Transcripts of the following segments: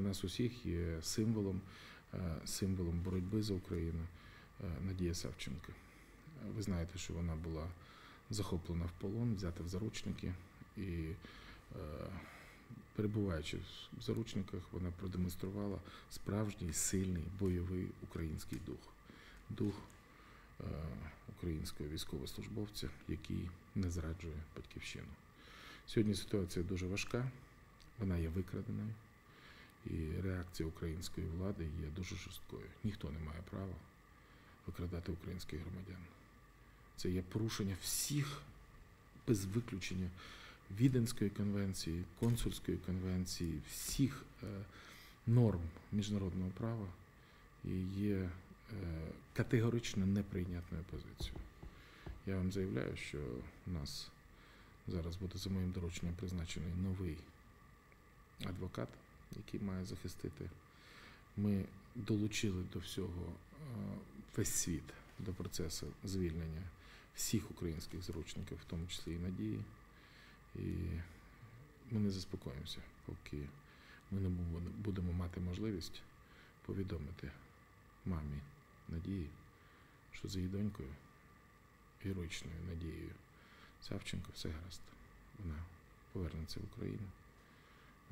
Нас усіх є символом, е, символом боротьби за Україну е, Надія Савченко. Ви знаєте, що вона була захоплена в полон, взята в заручники і е, перебуваючи в заручниках, вона продемонструвала справжній сильний бойовий український дух, дух українського військовослужбовця, який не зраджує батьківщину. Сьогодні ситуація дуже важка, вона є викраденою, і реакція української влади є дуже жорсткою. Ніхто не має права викрадати українських громадян. Це є порушення всіх без виключення Віденської конвенції, консульської конвенції, всіх е, норм міжнародного права і є е, категорично неприйнятною позицією. Я вам заявляю, що у нас зараз буде за моїм дорученням призначений новий адвокат, який має захистити. Ми долучили до всього е, весь світ до процесу звільнення всіх українських заручників, в тому числі і надії. І ми не заспокоїмося, поки ми не будемо мати можливість повідомити мамі Надії, що з її донькою, героїчною Надією Савченко, все гаразд. Вона повернеться в Україну,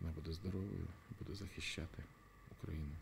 вона буде здоровою, буде захищати Україну.